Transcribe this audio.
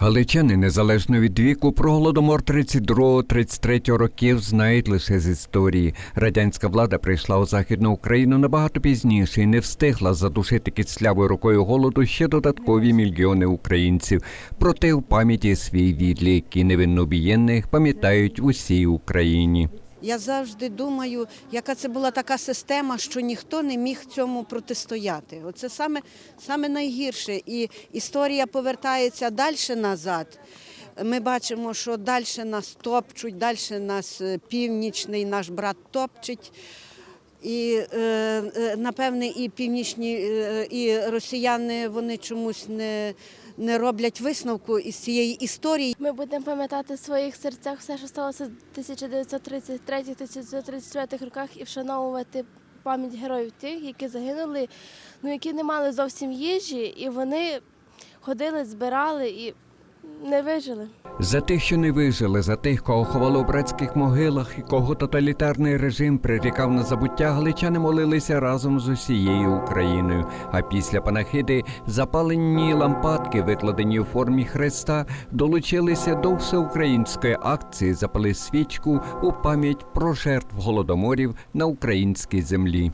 Галичани незалежно від віку про голодомор 32-33 років знають лише з історії. Радянська влада прийшла у західну Україну набагато пізніше і не встигла задушити кислявою рукою голоду ще додаткові мільйони українців. Проте в пам'яті свій відлік і невинно пам'ятають усій Україні. Я завжди думаю, яка це була така система, що ніхто не міг цьому протистояти. Оце саме, саме найгірше. І історія повертається далі назад. Ми бачимо, що далі нас топчуть, далі нас е, північний наш брат топчить. І е, е, напевне, і північні, е, і росіяни вони чомусь не, не роблять висновку із цієї історії. Ми будемо пам'ятати в своїх серцях все, що сталося в 1933-1934 роках і вшановувати пам'ять героїв тих, які загинули, ну які не мали зовсім їжі, і вони ходили, збирали і не вижили. За тих, що не вижили, за тих, кого ховали у братських могилах і кого тоталітарний режим прирікав на забуття, галичани молилися разом з усією Україною. А після панахиди запалені лампадки, викладені у формі хреста, долучилися до всеукраїнської акції Запали свічку у пам'ять про жертв голодоморів на українській землі.